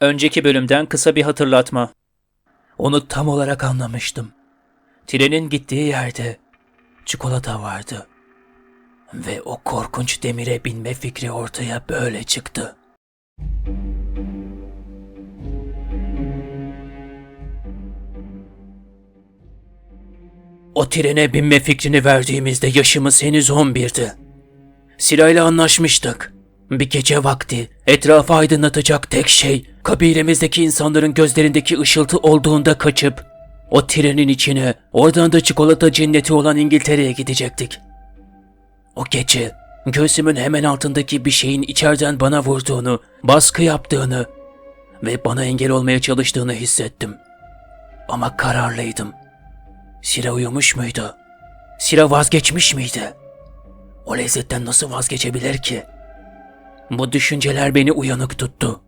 Önceki bölümden kısa bir hatırlatma. Onu tam olarak anlamıştım. Trenin gittiği yerde çikolata vardı. Ve o korkunç demire binme fikri ortaya böyle çıktı. O trene binme fikrini verdiğimizde yaşımız henüz 11'di. Sırayla anlaşmıştık. Bir gece vakti etrafı aydınlatacak tek şey kabilemizdeki insanların gözlerindeki ışıltı olduğunda kaçıp o trenin içine oradan da çikolata cenneti olan İngiltere'ye gidecektik. O gece göğsümün hemen altındaki bir şeyin içeriden bana vurduğunu, baskı yaptığını ve bana engel olmaya çalıştığını hissettim. Ama kararlıydım. Sira uyumuş muydu? Sira vazgeçmiş miydi? O lezzetten nasıl vazgeçebilir ki? Bu düşünceler beni uyanık tuttu.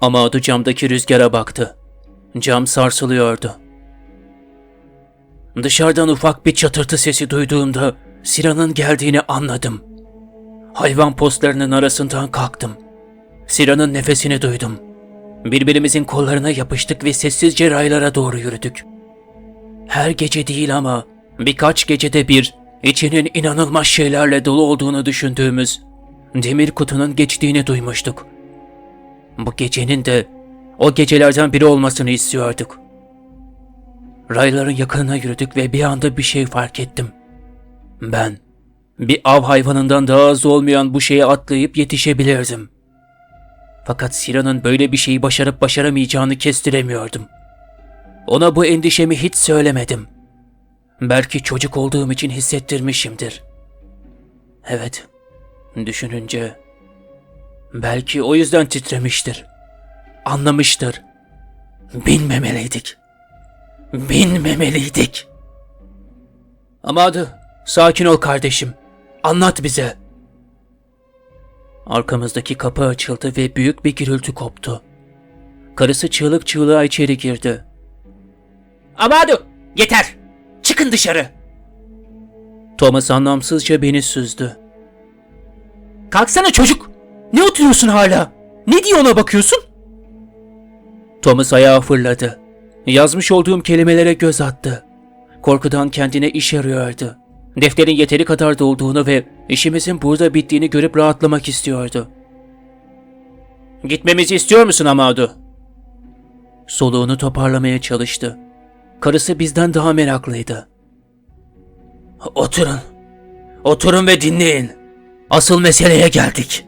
Ama adı camdaki rüzgara baktı. Cam sarsılıyordu. Dışarıdan ufak bir çatırtı sesi duyduğumda Sira'nın geldiğini anladım. Hayvan postlarının arasından kalktım. Sira'nın nefesini duydum. Birbirimizin kollarına yapıştık ve sessizce raylara doğru yürüdük. Her gece değil ama birkaç gecede bir içinin inanılmaz şeylerle dolu olduğunu düşündüğümüz demir kutunun geçtiğini duymuştuk. Bu gecenin de o gecelerden biri olmasını istiyorduk. Rayların yakınına yürüdük ve bir anda bir şey fark ettim. Ben bir av hayvanından daha az olmayan bu şeye atlayıp yetişebilirdim. Fakat Sira'nın böyle bir şeyi başarıp başaramayacağını kestiremiyordum. Ona bu endişemi hiç söylemedim. Belki çocuk olduğum için hissettirmişimdir. Evet, düşününce belki o yüzden titremiştir. Anlamıştır. Binmemeliydik. Binmemeliydik. Ama adı, sakin ol kardeşim. Anlat bize. Arkamızdaki kapı açıldı ve büyük bir gürültü koptu. Karısı çığlık çığlığa içeri girdi. Amadu, yeter. Çıkın dışarı. Thomas anlamsızca beni süzdü. Kalksana çocuk. Ne oturuyorsun hala? Ne diye ona bakıyorsun? Thomas ayağa fırladı. Yazmış olduğum kelimelere göz attı. Korkudan kendine iş arıyordu. Defterin yeteri kadar dolduğunu ve işimizin burada bittiğini görüp rahatlamak istiyordu. Gitmemizi istiyor musun Amadu? Soluğunu toparlamaya çalıştı. Karısı bizden daha meraklıydı. Oturun. Oturun ve dinleyin. Asıl meseleye geldik.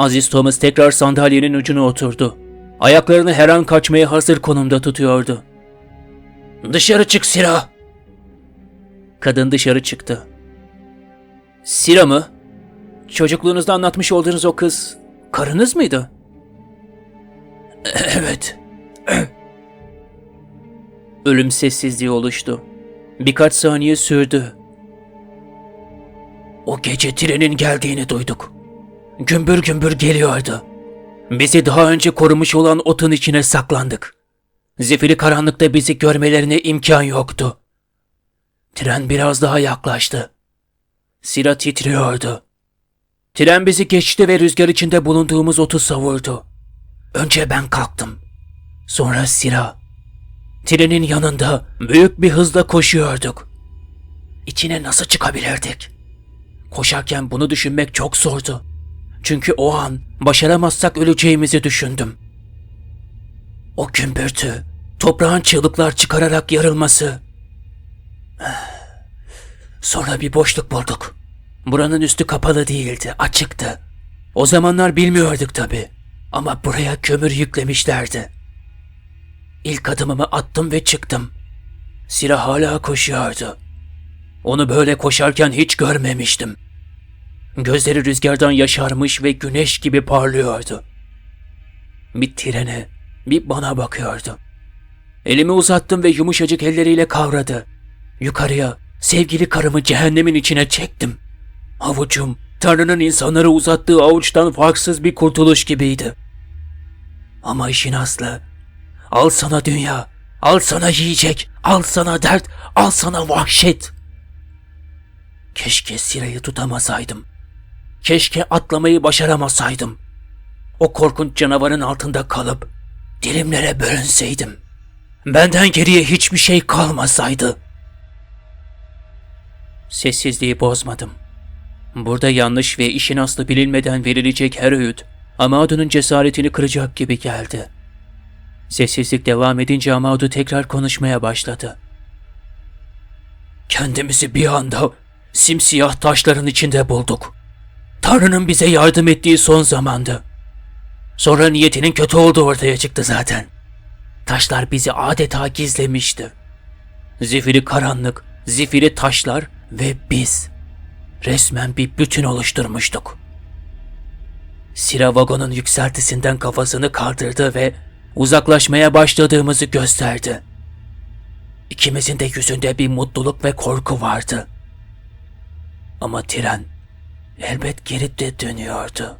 Aziz Thomas tekrar sandalyenin ucuna oturdu. Ayaklarını her an kaçmaya hazır konumda tutuyordu. Dışarı çık Sira. Kadın dışarı çıktı. Sira mı? Çocukluğunuzda anlatmış olduğunuz o kız karınız mıydı? Evet. Ölüm sessizliği oluştu. Birkaç saniye sürdü. O gece trenin geldiğini duyduk. Gümbür gümbür geliyordu. Bizi daha önce korumuş olan otun içine saklandık. Zifiri karanlıkta bizi görmelerine imkan yoktu. Tren biraz daha yaklaştı. Sira titriyordu. Tren bizi geçti ve rüzgar içinde bulunduğumuz otu savurdu. Önce ben kalktım. Sonra Sira. Trenin yanında büyük bir hızla koşuyorduk. İçine nasıl çıkabilirdik? Koşarken bunu düşünmek çok zordu. Çünkü o an başaramazsak öleceğimizi düşündüm. O gümbürtü, toprağın çığlıklar çıkararak yarılması. Sonra bir boşluk bulduk. Buranın üstü kapalı değildi, açıktı. O zamanlar bilmiyorduk tabii. Ama buraya kömür yüklemişlerdi. İlk adımımı attım ve çıktım. Sira hala koşuyordu. Onu böyle koşarken hiç görmemiştim. Gözleri rüzgardan yaşarmış ve güneş gibi parlıyordu. Bir trene, bir bana bakıyordu. Elimi uzattım ve yumuşacık elleriyle kavradı. Yukarıya, sevgili karımı cehennemin içine çektim. Avucum, Tanrı'nın insanlara uzattığı avuçtan farksız bir kurtuluş gibiydi. Ama işin aslı, al sana dünya, al sana yiyecek, al sana dert, al sana vahşet. Keşke Sira'yı tutamasaydım. Keşke atlamayı başaramasaydım. o korkunç canavarın altında kalıp dilimlere bölünseydim. Benden geriye hiçbir şey kalmasaydı. Sessizliği bozmadım. Burada yanlış ve işin aslı bilinmeden verilecek her öğüt Amado'nun cesaretini kıracak gibi geldi. Sessizlik devam edince Amado tekrar konuşmaya başladı. Kendimizi bir anda simsiyah taşların içinde bulduk. Tanrı'nın bize yardım ettiği son zamandı. Sonra niyetinin kötü olduğu ortaya çıktı zaten. Taşlar bizi adeta gizlemişti. Zifiri karanlık, zifiri taşlar ve biz. Resmen bir bütün oluşturmuştuk. Sira vagonun yükseltisinden kafasını kaldırdı ve uzaklaşmaya başladığımızı gösterdi. İkimizin de yüzünde bir mutluluk ve korku vardı. Ama tren elbet geri de dönüyordu.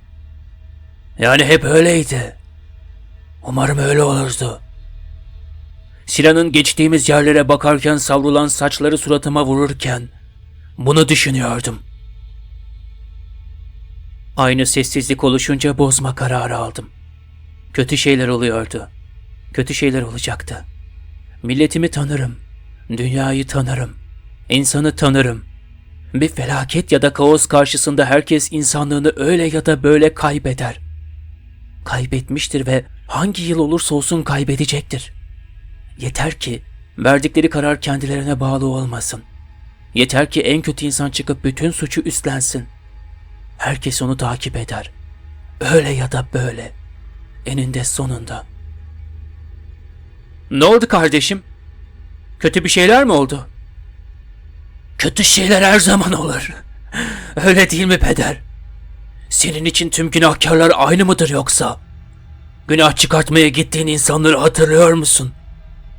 Yani hep öyleydi. Umarım öyle olurdu. Sila'nın geçtiğimiz yerlere bakarken savrulan saçları suratıma vururken bunu düşünüyordum. Aynı sessizlik oluşunca bozma kararı aldım. Kötü şeyler oluyordu. Kötü şeyler olacaktı. Milletimi tanırım. Dünyayı tanırım. insanı tanırım. Bir felaket ya da kaos karşısında herkes insanlığını öyle ya da böyle kaybeder. Kaybetmiştir ve hangi yıl olursa olsun kaybedecektir. Yeter ki verdikleri karar kendilerine bağlı olmasın. Yeter ki en kötü insan çıkıp bütün suçu üstlensin. Herkes onu takip eder. Öyle ya da böyle. Eninde sonunda. Ne oldu kardeşim? Kötü bir şeyler mi oldu? Kötü şeyler her zaman olur. Öyle değil mi peder? Senin için tüm günahkarlar aynı mıdır yoksa? Günah çıkartmaya gittiğin insanları hatırlıyor musun?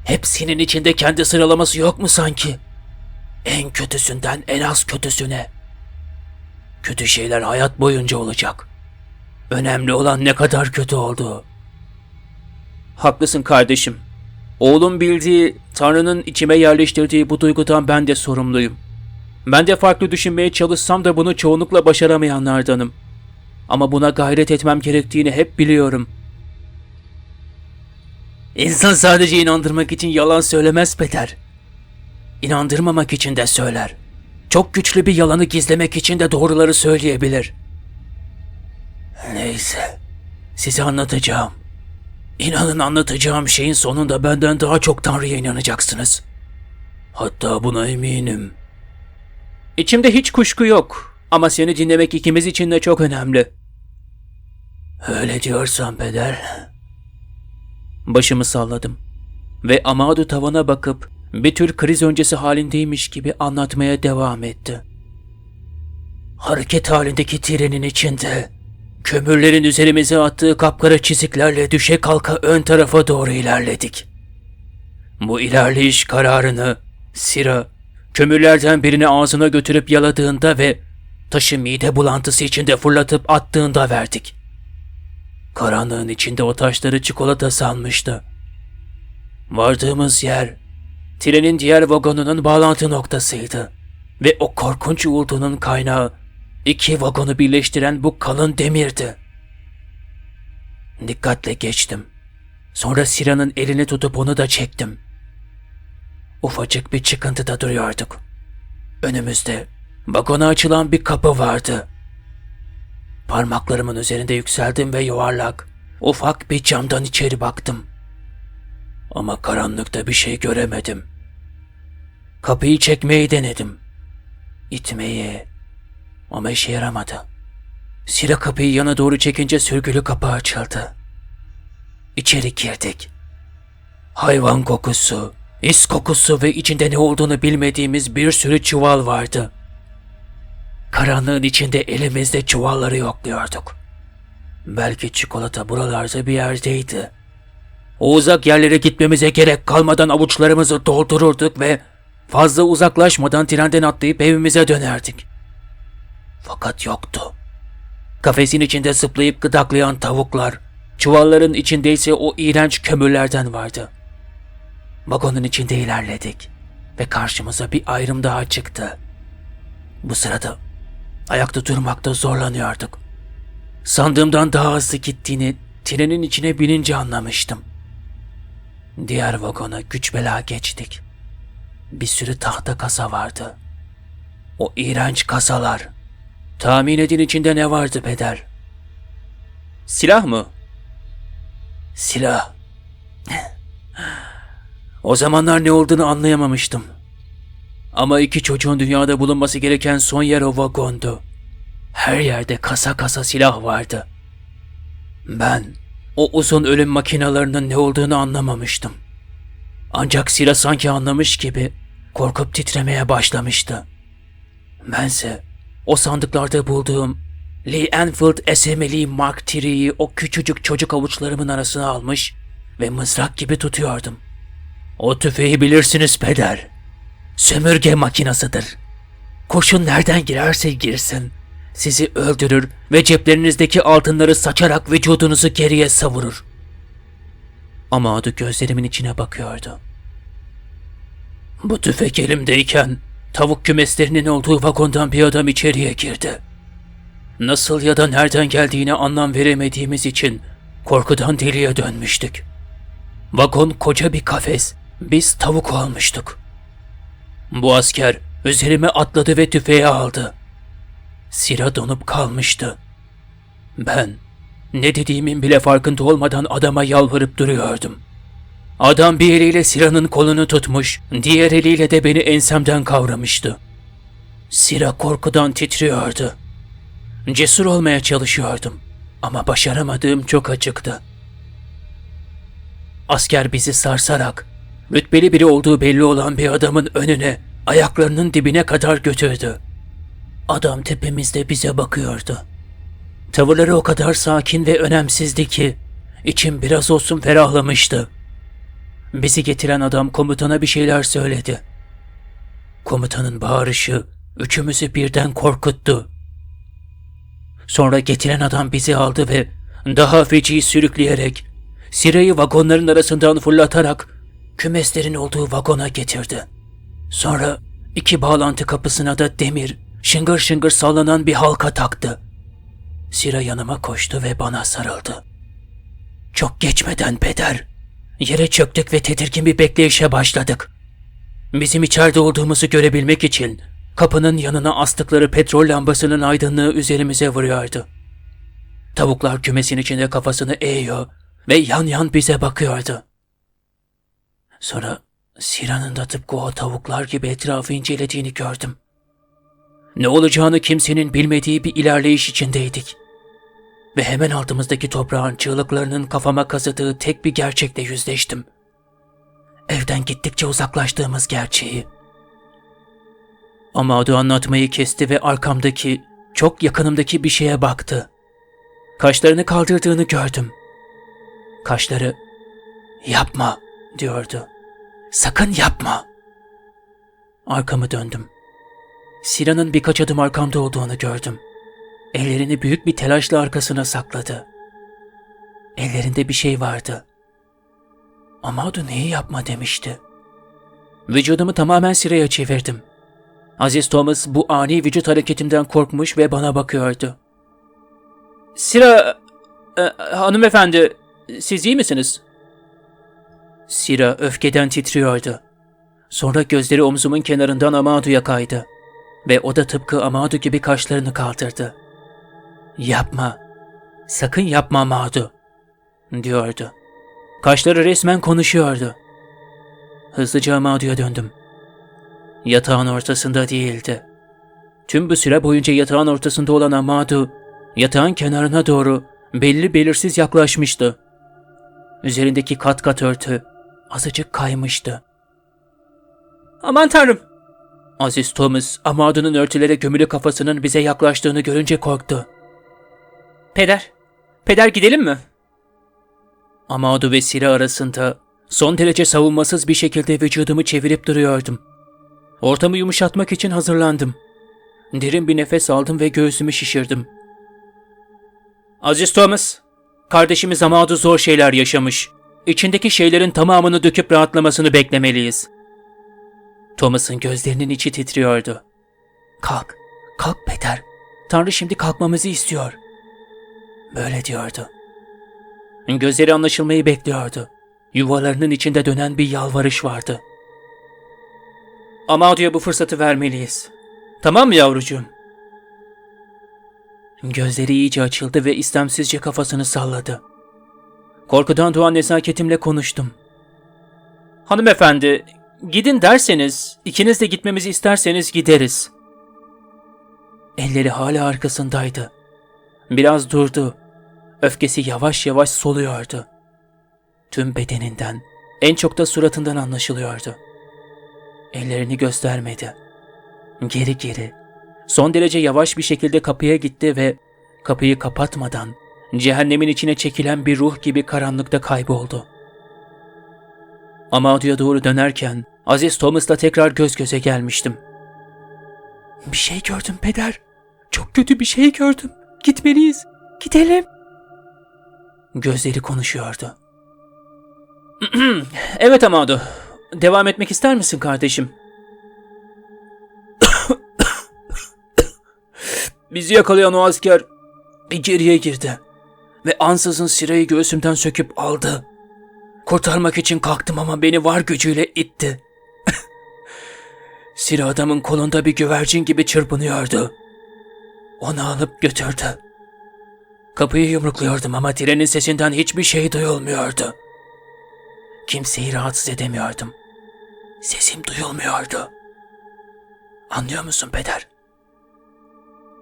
Hepsinin içinde kendi sıralaması yok mu sanki? En kötüsünden en az kötüsüne. Kötü şeyler hayat boyunca olacak. Önemli olan ne kadar kötü olduğu. Haklısın kardeşim. Oğlum bildiği, Tanrı'nın içime yerleştirdiği bu duygudan ben de sorumluyum. Ben de farklı düşünmeye çalışsam da bunu çoğunlukla başaramayanlardanım. Ama buna gayret etmem gerektiğini hep biliyorum. İnsan sadece inandırmak için yalan söylemez Peter. İnandırmamak için de söyler. Çok güçlü bir yalanı gizlemek için de doğruları söyleyebilir. Neyse, size anlatacağım. İnanın anlatacağım şeyin sonunda benden daha çok Tanrı'ya inanacaksınız. Hatta buna eminim. İçimde hiç kuşku yok ama seni dinlemek ikimiz için de çok önemli. Öyle diyorsan peder. Başımı salladım ve Amadu tavana bakıp bir tür kriz öncesi halindeymiş gibi anlatmaya devam etti. Hareket halindeki trenin içinde kömürlerin üzerimize attığı kapkara çiziklerle düşe kalka ön tarafa doğru ilerledik. Bu ilerleyiş kararını Sira kömürlerden birini ağzına götürüp yaladığında ve taşı mide bulantısı içinde fırlatıp attığında verdik. Karanlığın içinde o taşları çikolata sanmıştı. Vardığımız yer trenin diğer vagonunun bağlantı noktasıydı ve o korkunç uğultunun kaynağı iki vagonu birleştiren bu kalın demirdi. Dikkatle geçtim. Sonra Sira'nın elini tutup onu da çektim. Ufacık bir çıkıntıda duruyorduk. Önümüzde vagona açılan bir kapı vardı. Parmaklarımın üzerinde yükseldim ve yuvarlak, ufak bir camdan içeri baktım. Ama karanlıkta bir şey göremedim. Kapıyı çekmeyi denedim. İtmeyi ama işe yaramadı. Sira kapıyı yana doğru çekince sürgülü kapı açıldı. İçeri girdik. Hayvan kokusu, is kokusu ve içinde ne olduğunu bilmediğimiz bir sürü çuval vardı. Karanlığın içinde elimizde çuvalları yokluyorduk. Belki çikolata buralarda bir yerdeydi. O uzak yerlere gitmemize gerek kalmadan avuçlarımızı doldururduk ve fazla uzaklaşmadan trenden atlayıp evimize dönerdik. Fakat yoktu. Kafesin içinde zıplayıp gıdaklayan tavuklar, çuvalların içinde ise o iğrenç kömürlerden vardı. Vagonun içinde ilerledik ve karşımıza bir ayrım daha çıktı. Bu sırada ayakta durmakta zorlanıyorduk. sandığımdan daha hızlı gittiğini trenin içine binince anlamıştım. Diğer vagona güç bela geçtik. Bir sürü tahta kasa vardı. O iğrenç kasalar. Tahmin edin içinde ne vardı Peder? Silah mı? Silah. O zamanlar ne olduğunu anlayamamıştım. Ama iki çocuğun dünyada bulunması gereken son yer o vagondu. Her yerde kasa kasa silah vardı. Ben o uzun ölüm makinalarının ne olduğunu anlamamıştım. Ancak Sira sanki anlamış gibi korkup titremeye başlamıştı. Bense o sandıklarda bulduğum Lee Enfield SML'i Mark III'yi o küçücük çocuk avuçlarımın arasına almış ve mızrak gibi tutuyordum. O tüfeği bilirsiniz peder. Sömürge makinasıdır. Kurşun nereden girerse girsin, sizi öldürür ve ceplerinizdeki altınları saçarak vücudunuzu geriye savurur. Ama adı gözlerimin içine bakıyordu. Bu tüfek elimdeyken tavuk kümeslerinin olduğu vagondan bir adam içeriye girdi. Nasıl ya da nereden geldiğine anlam veremediğimiz için korkudan deliye dönmüştük. Vagon koca bir kafes, biz tavuk olmuştuk. Bu asker üzerime atladı ve tüfeği aldı. Sira donup kalmıştı. Ben ne dediğimin bile farkında olmadan adama yalvarıp duruyordum. Adam bir eliyle Sira'nın kolunu tutmuş, diğer eliyle de beni ensemden kavramıştı. Sira korkudan titriyordu. Cesur olmaya çalışıyordum ama başaramadığım çok açıktı. Asker bizi sarsarak rütbeli biri olduğu belli olan bir adamın önüne ayaklarının dibine kadar götürdü. Adam tepemizde bize bakıyordu. Tavırları o kadar sakin ve önemsizdi ki içim biraz olsun ferahlamıştı. Bizi getiren adam komutana bir şeyler söyledi. Komutanın bağırışı üçümüzü birden korkuttu. Sonra getiren adam bizi aldı ve daha feci sürükleyerek Sira'yı vagonların arasından fırlatarak kümeslerin olduğu vagona getirdi. Sonra iki bağlantı kapısına da demir, şıngır şıngır sallanan bir halka taktı. Sira yanıma koştu ve bana sarıldı. Çok geçmeden peder, yere çöktük ve tedirgin bir bekleyişe başladık. Bizim içeride olduğumuzu görebilmek için kapının yanına astıkları petrol lambasının aydınlığı üzerimize vuruyordu. Tavuklar kümesin içinde kafasını eğiyor ve yan yan bize bakıyordu. Sonra Sira'nın da tıpkı o tavuklar gibi etrafı incelediğini gördüm. Ne olacağını kimsenin bilmediği bir ilerleyiş içindeydik. Ve hemen altımızdaki toprağın çığlıklarının kafama kazıdığı tek bir gerçekle yüzleştim. Evden gittikçe uzaklaştığımız gerçeği. Ama adı anlatmayı kesti ve arkamdaki, çok yakınımdaki bir şeye baktı. Kaşlarını kaldırdığını gördüm. Kaşları, yapma diyordu. Sakın yapma. Arkamı döndüm. Sinan'ın birkaç adım arkamda olduğunu gördüm. Ellerini büyük bir telaşla arkasına sakladı. Ellerinde bir şey vardı. Amadu neyi yapma demişti. Vücudumu tamamen Sira'ya çevirdim. Aziz Thomas bu ani vücut hareketimden korkmuş ve bana bakıyordu. Sira, e, hanımefendi, siz iyi misiniz? Sira öfkeden titriyordu. Sonra gözleri omzumun kenarından Amadu'ya kaydı. Ve o da tıpkı Amadu gibi kaşlarını kaldırdı. Yapma, sakın yapma Amadu, diyordu. Kaşları resmen konuşuyordu. Hızlıca Amadu'ya döndüm. Yatağın ortasında değildi. Tüm bu süre boyunca yatağın ortasında olan Amadu, yatağın kenarına doğru belli belirsiz yaklaşmıştı. Üzerindeki kat kat örtü azıcık kaymıştı. Aman tanrım! Aziz Thomas, Amadu'nun örtülere gömülü kafasının bize yaklaştığını görünce korktu. Peder, peder gidelim mi? Amadu ve Sira arasında son derece savunmasız bir şekilde vücudumu çevirip duruyordum. Ortamı yumuşatmak için hazırlandım. Derin bir nefes aldım ve göğsümü şişirdim. Aziz Thomas, kardeşimiz Amadu zor şeyler yaşamış. İçindeki şeylerin tamamını döküp rahatlamasını beklemeliyiz. Thomas'ın gözlerinin içi titriyordu. Kalk, kalk Peter. Tanrı şimdi kalkmamızı istiyor. Böyle diyordu. Gözleri anlaşılmayı bekliyordu. Yuvalarının içinde dönen bir yalvarış vardı. Amado'ya bu fırsatı vermeliyiz. Tamam mı yavrucuğum? Gözleri iyice açıldı ve istemsizce kafasını salladı. Korkudan doğan nezaketimle konuştum. Hanımefendi, gidin derseniz, ikiniz de gitmemizi isterseniz gideriz. Elleri hala arkasındaydı. Biraz durdu. Öfkesi yavaş yavaş soluyordu. Tüm bedeninden, en çok da suratından anlaşılıyordu. Ellerini göstermedi. Geri geri, son derece yavaş bir şekilde kapıya gitti ve kapıyı kapatmadan cehennemin içine çekilen bir ruh gibi karanlıkta kayboldu. Amado'ya doğru dönerken Aziz Thomas'la tekrar göz göze gelmiştim. Bir şey gördüm peder. Çok kötü bir şey gördüm. Gitmeliyiz. Gidelim. Gözleri konuşuyordu. evet Amado. Devam etmek ister misin kardeşim? Bizi yakalayan o asker içeriye girdi ve ansızın sirayı göğsümden söküp aldı. Kurtarmak için kalktım ama beni var gücüyle itti. Sira adamın kolunda bir güvercin gibi çırpınıyordu. Onu alıp götürdü. Kapıyı yumrukluyordum ama trenin sesinden hiçbir şey duyulmuyordu. Kimseyi rahatsız edemiyordum. Sesim duyulmuyordu. Anlıyor musun peder?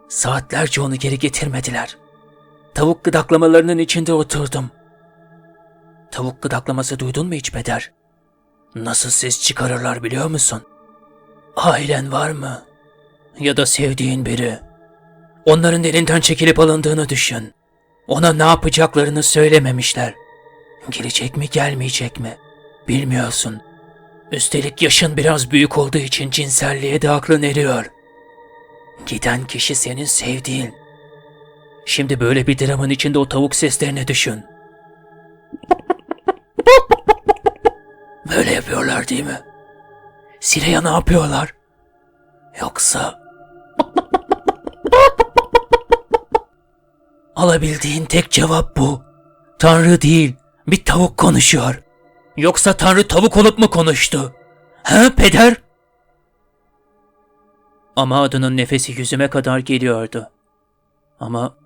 Saatlerce onu geri getirmediler. Tavuk gıdaklamalarının içinde oturdum. Tavuk gıdaklaması duydun mu hiç peder? Nasıl ses çıkarırlar biliyor musun? Ailen var mı? Ya da sevdiğin biri. Onların elinden çekilip alındığını düşün. Ona ne yapacaklarını söylememişler. Gelecek mi gelmeyecek mi? Bilmiyorsun. Üstelik yaşın biraz büyük olduğu için cinselliğe de aklın eriyor. Giden kişi senin sevdiğin. Şimdi böyle bir dramın içinde o tavuk seslerini düşün. Böyle yapıyorlar değil mi? Sireya ne yapıyorlar? Yoksa... Alabildiğin tek cevap bu. Tanrı değil, bir tavuk konuşuyor. Yoksa Tanrı tavuk olup mu konuştu? Ha peder? Ama adının nefesi yüzüme kadar geliyordu. Ama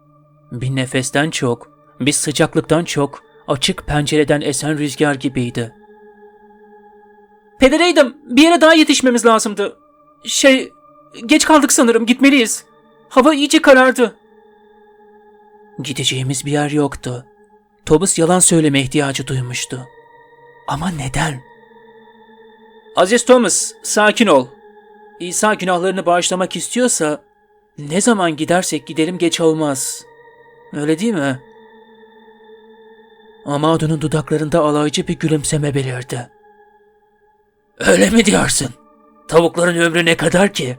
bir nefesten çok, bir sıcaklıktan çok açık pencereden esen rüzgar gibiydi. Pedereydim, bir yere daha yetişmemiz lazımdı. Şey, geç kaldık sanırım, gitmeliyiz. Hava iyice karardı. Gideceğimiz bir yer yoktu. Thomas yalan söyleme ihtiyacı duymuştu. Ama neden? Aziz Thomas, sakin ol. İsa günahlarını bağışlamak istiyorsa ne zaman gidersek gidelim geç olmaz. Öyle değil mi? Amado'nun dudaklarında alaycı bir gülümseme belirdi. Öyle mi diyorsun? Tavukların ömrü ne kadar ki?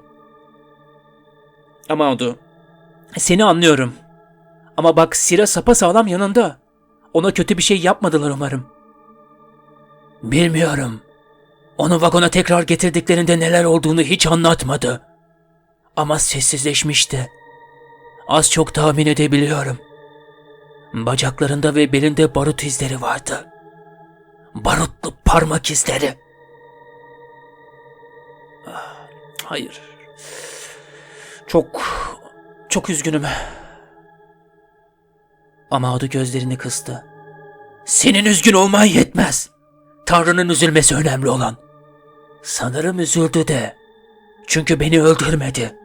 Amado, seni anlıyorum. Ama bak Sira sapasağlam yanında. Ona kötü bir şey yapmadılar umarım. Bilmiyorum. Onu vagona tekrar getirdiklerinde neler olduğunu hiç anlatmadı. Ama sessizleşmişti. Az çok tahmin edebiliyorum. Bacaklarında ve belinde barut izleri vardı. Barutlu parmak izleri. Ah, Hayır. Çok, çok üzgünüm. Amadu gözlerini kıstı. Senin üzgün olman yetmez. Tanrı'nın üzülmesi önemli olan. Sanırım üzüldü de. Çünkü beni öldürmedi.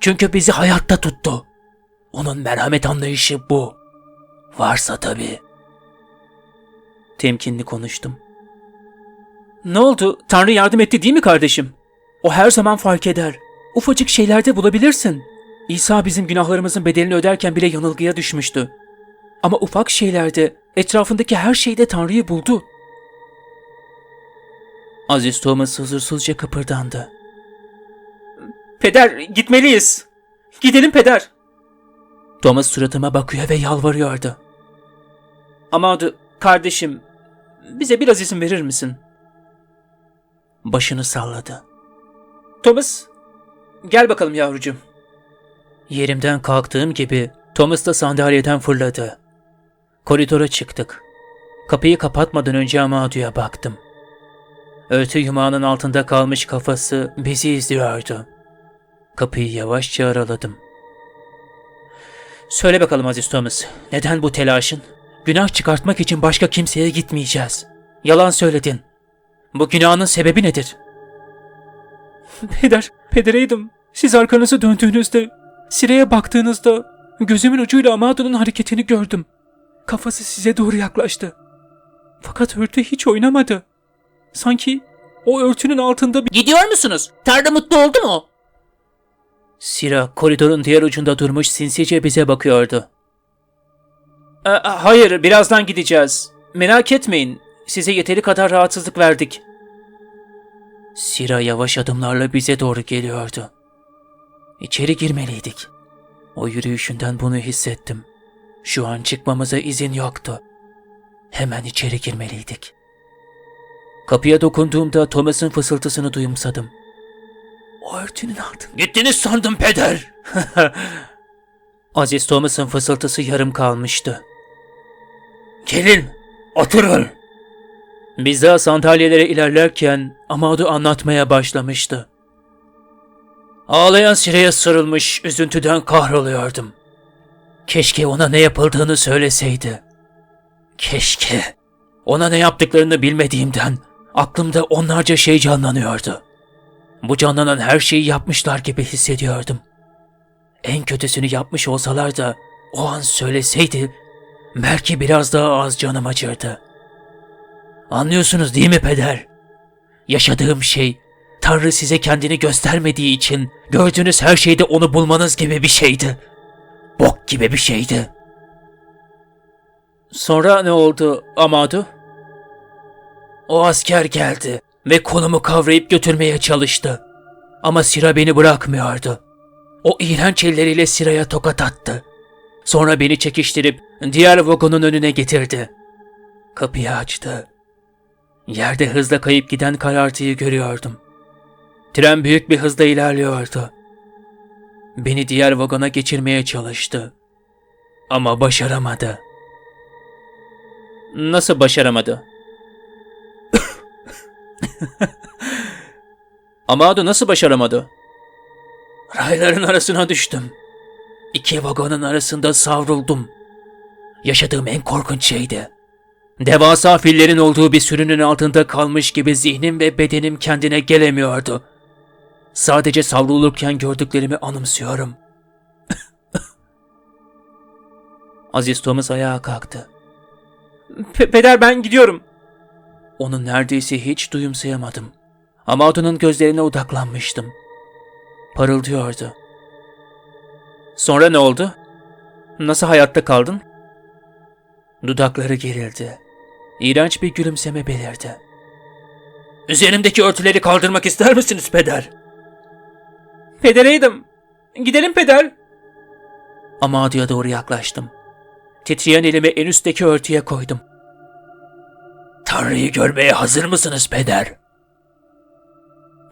Çünkü bizi hayatta tuttu. Onun merhamet anlayışı bu. Varsa tabii. Temkinli konuştum. Ne oldu? Tanrı yardım etti değil mi kardeşim? O her zaman fark eder. Ufacık şeylerde bulabilirsin. İsa bizim günahlarımızın bedelini öderken bile yanılgıya düşmüştü. Ama ufak şeylerde, etrafındaki her şeyde Tanrı'yı buldu. Aziz Thomas huzursuzca kıpırdandı. Peder, gitmeliyiz. Gidelim peder. Thomas suratıma bakıyor ve yalvarıyordu. Amadu, kardeşim, bize biraz izin verir misin? Başını salladı. Thomas, gel bakalım yavrucuğum. Yerimden kalktığım gibi Thomas da sandalyeden fırladı. Koridora çıktık. Kapıyı kapatmadan önce Amadu'ya baktım. Örtü yumağının altında kalmış kafası bizi izliyordu. Kapıyı yavaşça araladım. Söyle bakalım Aziz Thomas, neden bu telaşın? Günah çıkartmak için başka kimseye gitmeyeceğiz. Yalan söyledin. Bu günahın sebebi nedir? Peder, pedereydim. Siz arkanızı döndüğünüzde, Sire'ye baktığınızda gözümün ucuyla Amado'nun hareketini gördüm. Kafası size doğru yaklaştı. Fakat örtü hiç oynamadı. Sanki o örtünün altında bir... Gidiyor musunuz? Tanrı mutlu oldu mu? Sira koridorun diğer ucunda durmuş sinsice bize bakıyordu. "E, hayır, birazdan gideceğiz. Merak etmeyin. Size yeteri kadar rahatsızlık verdik. Sira yavaş adımlarla bize doğru geliyordu. İçeri girmeliydik. O yürüyüşünden bunu hissettim. Şu an çıkmamıza izin yoktu. Hemen içeri girmeliydik. Kapıya dokunduğumda Thomas'ın fısıltısını duyumsadım. O örtünün altında. Gittiniz sandım peder. Aziz Thomas'ın fısıltısı yarım kalmıştı. Gelin, oturun. Biz daha sandalyelere ilerlerken Amadu anlatmaya başlamıştı. Ağlayan Sire'ye sarılmış üzüntüden kahroluyordum. Keşke ona ne yapıldığını söyleseydi. Keşke. Ona ne yaptıklarını bilmediğimden aklımda onlarca şey canlanıyordu. Bu canlanan her şeyi yapmışlar gibi hissediyordum. En kötüsünü yapmış olsalar da o an söyleseydi belki biraz daha az canım acırdı. Anlıyorsunuz değil mi peder? Yaşadığım şey Tanrı size kendini göstermediği için gördüğünüz her şeyde onu bulmanız gibi bir şeydi. Bok gibi bir şeydi. Sonra ne oldu Amadu? O asker geldi ve kolumu kavrayıp götürmeye çalıştı. Ama Sira beni bırakmıyordu. O iğrenç elleriyle Sira'ya tokat attı. Sonra beni çekiştirip diğer vagonun önüne getirdi. Kapıyı açtı. Yerde hızla kayıp giden karartıyı görüyordum. Tren büyük bir hızla ilerliyordu. Beni diğer vagona geçirmeye çalıştı. Ama başaramadı. Nasıl başaramadı? Amado nasıl başaramadı? Rayların arasına düştüm. İki vagonun arasında savruldum. Yaşadığım en korkunç şeydi. Devasa fillerin olduğu bir sürünün altında kalmış gibi zihnim ve bedenim kendine gelemiyordu. Sadece savrulurken gördüklerimi anımsıyorum. Aziz Thomas ayağa kalktı. peder ben gidiyorum. Onu neredeyse hiç duyumsayamadım. Amado'nun gözlerine odaklanmıştım. Parıldıyordu. Sonra ne oldu? Nasıl hayatta kaldın? Dudakları gerildi. İğrenç bir gülümseme belirdi. Üzerimdeki örtüleri kaldırmak ister misiniz peder? Pedereydim. Gidelim peder. Amadu'ya doğru yaklaştım. Titreyen elimi en üstteki örtüye koydum. Tanrı'yı görmeye hazır mısınız peder?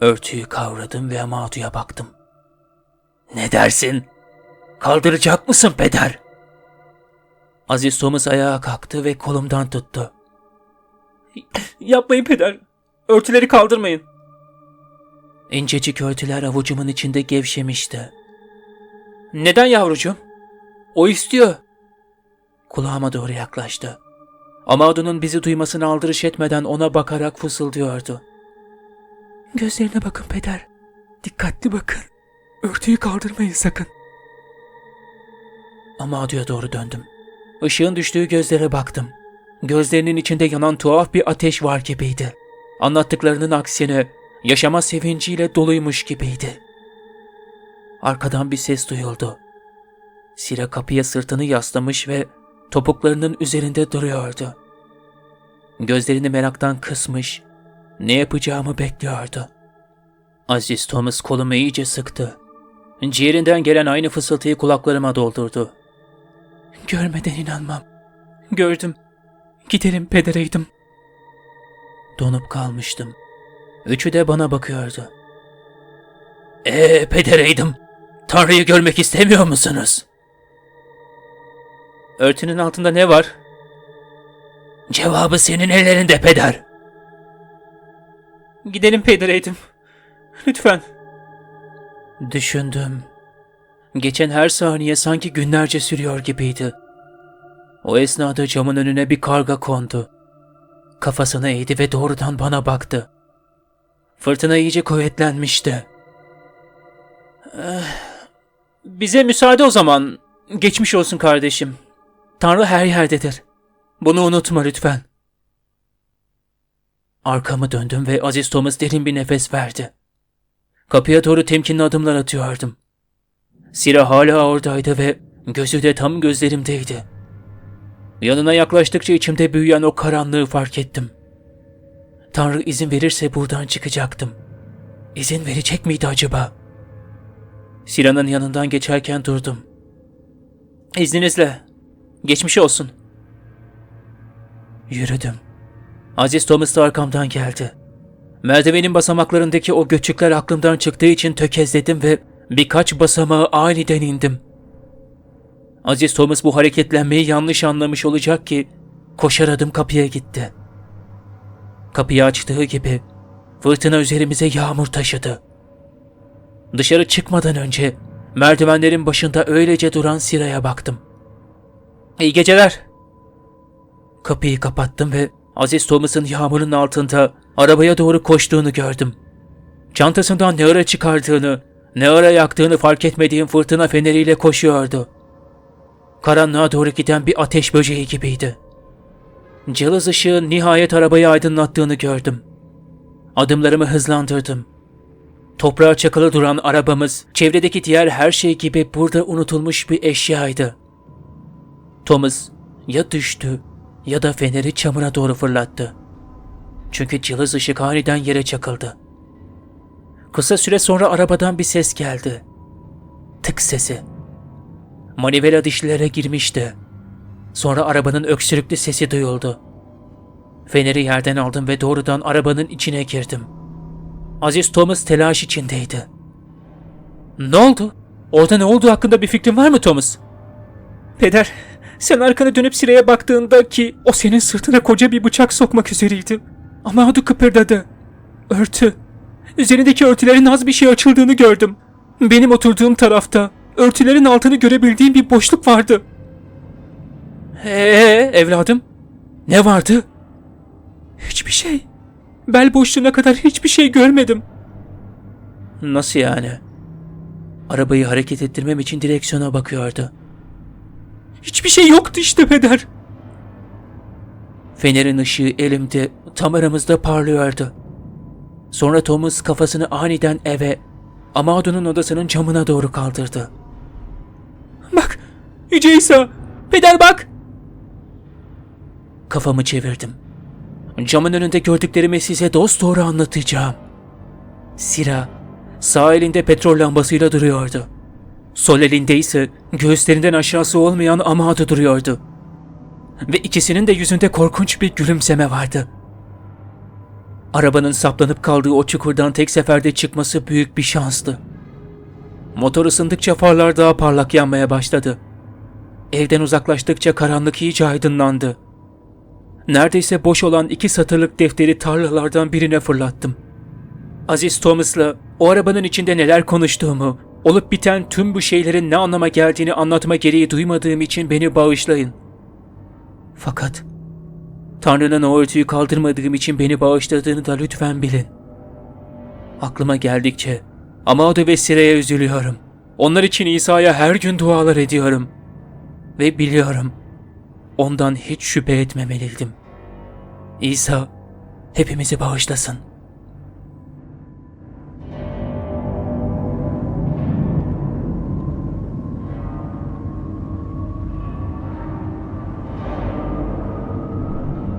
Örtüyü kavradım ve Amadu'ya baktım. Ne dersin? Kaldıracak mısın peder? Aziz Thomas ayağa kalktı ve kolumdan tuttu. Yapmayın peder. Örtüleri kaldırmayın. İncecik örtüler avucumun içinde gevşemişti. Neden yavrucuğum? O istiyor. Kulağıma doğru yaklaştı. Amado'nun bizi duymasını aldırış etmeden ona bakarak fısıldıyordu. Gözlerine bakın peder. Dikkatli bakın. Örtüyü kaldırmayın sakın. Amado'ya doğru döndüm. Işığın düştüğü gözlere baktım. Gözlerinin içinde yanan tuhaf bir ateş var gibiydi. Anlattıklarının aksine yaşama sevinciyle doluymuş gibiydi. Arkadan bir ses duyuldu. Sira kapıya sırtını yaslamış ve topuklarının üzerinde duruyordu. Gözlerini meraktan kısmış, ne yapacağımı bekliyordu. Aziz Thomas kolumu iyice sıktı. Ciğerinden gelen aynı fısıltıyı kulaklarıma doldurdu. Görmeden inanmam. Gördüm. Gidelim pedereydim. Donup kalmıştım. Üçü de bana bakıyordu. Ee pedereydim. Tanrı'yı görmek istemiyor musunuz? Örtünün altında ne var? Cevabı senin ellerinde peder. Gidelim Peder Eğitim. Lütfen. Düşündüm. Geçen her saniye sanki günlerce sürüyor gibiydi. O esnada camın önüne bir karga kondu. Kafasını eğdi ve doğrudan bana baktı. Fırtına iyice kuvvetlenmişti. Eh, Bize müsaade o zaman. Geçmiş olsun kardeşim. Tanrı her yerdedir. Bunu unutma lütfen. Arkamı döndüm ve Aziz Thomas derin bir nefes verdi. Kapıya doğru temkinli adımlar atıyordum. Sira hala oradaydı ve gözü de tam gözlerimdeydi. Yanına yaklaştıkça içimde büyüyen o karanlığı fark ettim. Tanrı izin verirse buradan çıkacaktım. İzin verecek miydi acaba? Sira'nın yanından geçerken durdum. İzninizle. Geçmiş olsun. Yürüdüm. Aziz Thomas da arkamdan geldi. Merdivenin basamaklarındaki o göçükler aklımdan çıktığı için tökezledim ve birkaç basamağı aniden indim. Aziz Thomas bu hareketlenmeyi yanlış anlamış olacak ki koşar adım kapıya gitti. Kapıyı açtığı gibi fırtına üzerimize yağmur taşıdı. Dışarı çıkmadan önce merdivenlerin başında öylece duran Sira'ya baktım. İyi geceler. Kapıyı kapattım ve Aziz Thomas'ın yağmurun altında arabaya doğru koştuğunu gördüm. Çantasından ne ara çıkardığını, ne ara yaktığını fark etmediğim fırtına feneriyle koşuyordu. Karanlığa doğru giden bir ateş böceği gibiydi. Cılız ışığın nihayet arabayı aydınlattığını gördüm. Adımlarımı hızlandırdım. Toprağa çakılı duran arabamız, çevredeki diğer her şey gibi burada unutulmuş bir eşyaydı. Thomas ya düştü ya da feneri çamura doğru fırlattı. Çünkü cılız ışık aniden yere çakıldı. Kısa süre sonra arabadan bir ses geldi. Tık sesi. Manivela dişlilere girmişti. Sonra arabanın öksürüklü sesi duyuldu. Feneri yerden aldım ve doğrudan arabanın içine girdim. Aziz Thomas telaş içindeydi. Ne oldu? Orada ne olduğu hakkında bir fikrin var mı Thomas? Peder, sen arkana dönüp Sira'ya baktığında ki o senin sırtına koca bir bıçak sokmak üzereydi. Ama adı kıpırdadı. Örtü. Üzerindeki örtülerin az bir şey açıldığını gördüm. Benim oturduğum tarafta örtülerin altını görebildiğim bir boşluk vardı. Ee evladım? Ne vardı? Hiçbir şey. Bel boşluğuna kadar hiçbir şey görmedim. Nasıl yani? Arabayı hareket ettirmem için direksiyona bakıyordu. Hiçbir şey yoktu işte peder. Fenerin ışığı elimde tam aramızda parlıyordu. Sonra Thomas kafasını aniden eve, Amado'nun odasının camına doğru kaldırdı. Bak, Yüce İsa, peder bak! Kafamı çevirdim. Camın önünde gördüklerimi size dost doğru anlatacağım. Sira, sağ elinde petrol lambasıyla duruyordu. Sol elinde ise göğüslerinden aşağısı olmayan Amado duruyordu. Ve ikisinin de yüzünde korkunç bir gülümseme vardı. Arabanın saplanıp kaldığı o çukurdan tek seferde çıkması büyük bir şanstı. Motor ısındıkça farlar daha parlak yanmaya başladı. Evden uzaklaştıkça karanlık iyice aydınlandı. Neredeyse boş olan iki satırlık defteri tarlalardan birine fırlattım. Aziz Thomas'la o arabanın içinde neler konuştuğumu, olup biten tüm bu şeylerin ne anlama geldiğini anlatma gereği duymadığım için beni bağışlayın. Fakat Tanrı'nın o örtüyü kaldırmadığım için beni bağışladığını da lütfen bilin. Aklıma geldikçe Amado ve Sira'ya üzülüyorum. Onlar için İsa'ya her gün dualar ediyorum. Ve biliyorum ondan hiç şüphe etmemeliydim. İsa hepimizi bağışlasın.